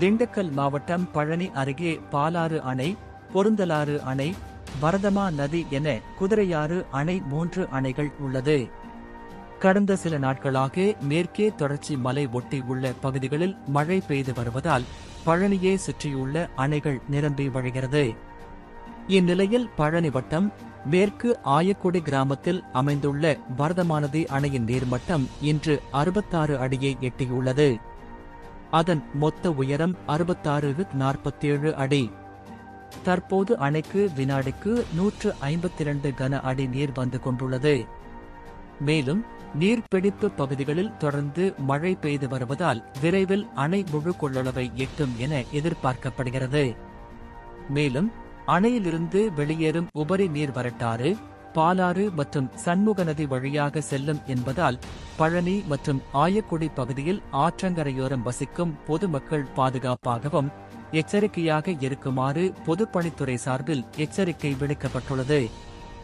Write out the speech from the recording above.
திண்டுக்கல் மாவட்டம் பழனி அருகே பாலாறு அணை பொருந்தலாறு அணை வரதமா நதி என குதிரையாறு அணை மூன்று அணைகள் உள்ளது. கடந்த சில நாட்களாக மேற்கே தொடர்ச்சி மலை ஒட்டி உள்ள பகுதிகளில் மழை பெய்து வருவதால் பழனியை சுற்றியுள்ள அணைகள் நிரம்பி வழிகிறது. இந்நிலையில் பழனி வட்டம் மேற்கு ஆயக்குடி கிராமத்தில் அமைந்துள்ள வரதமானதி அணையின் நீர்மட்டம் இன்று அறுபத்தாறு அடியை எட்டியுள்ளது. அதன் மொத்த உயரம் அறுபத்தாறு நாற்பத்தேழு அடி. தற்போது அணைக்கு வினாடிக்கு நூற்று ஐம்பத்தி இரண்டு கன அடி நீர் வந்து கொண்டுள்ளது. மேலும் நீர்பிடிப்பு பகுதிகளில் தொடர்ந்து மழை பெய்து வருவதால் விரைவில் அணை முழு கொள்ளளவை எட்டும் என எதிர்பார்க்கப்படுகிறது. மேலும் அணையிலிருந்து வெளியேறும் உபரி நீர் வரட்டாறு பாலாறு மற்றும் சண்முக நதி வழியாக செல்லும் என்பதால் பழனி மற்றும் ஆயக்குடி பகுதியில் ஆற்றங்கரையோரம் வசிக்கும் பொதுமக்கள் பாதுகாப்பாகவும் எச்சரிக்கையாக இருக்குமாறு பொதுப்பணித்துறை சார்பில் எச்சரிக்கை விடுக்கப்பட்டுள்ளது.